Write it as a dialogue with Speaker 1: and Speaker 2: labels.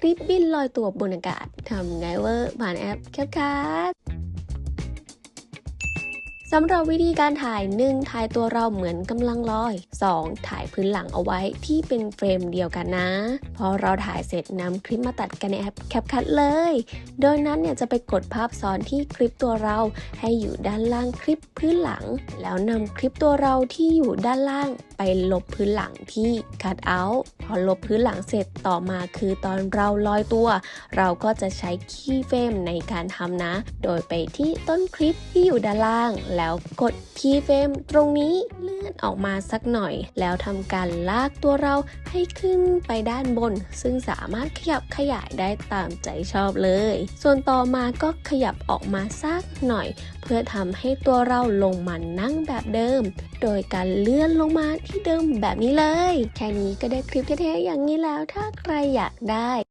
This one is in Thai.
Speaker 1: คลิปบินลอยตัวบนอากาศทำไงเวอร์ผ่านแอปแคปคัท สำหรับวิธีการถ่าย 1. ถ่ายตัวเราเหมือนกำลังลอย 2. ถ่ายพื้นหลังเอาไว้ที่เป็นเฟรมเดียวกันนะ พอเราถ่ายเสร็จนำคลิปมาตัดกันในแอป CapCut เลย โดยนั้นเนี่ยจะไปกดภาพซ้อนที่คลิปตัวเราให้อยู่ด้านล่างคลิปพื้นหลัง แล้วนำคลิปตัวเราที่อยู่ด้านล่างไปลบพื้นหลังที่ Cut Out พอลบพื้นหลังเสร็จต่อมาคือตอนเราลอยตัว เราก็จะใช้คีย์เฟรมในการทำนะ โดยไปที่ต้นคลิปที่อยู่ด้านล่างแล้วกดคีย์เฟรมตรงนี้เลื่อนออกมาสักหน่อย แล้วทำการลากตัวเราให้ขึ้นไปด้านบน ซึ่งสามารถขยับขยายได้ตามใจชอบเลย ส่วนต่อมาก็ขยับออกมาสักหน่อย เพื่อทำให้ตัวเราลงมานั่งแบบเดิม โดยการเลื่อนลงมาที่เดิมแบบนี้เลย แค่นี้ก็ได้คลิปเท่ๆอย่างนี้แล้วถ้าใครอยากได้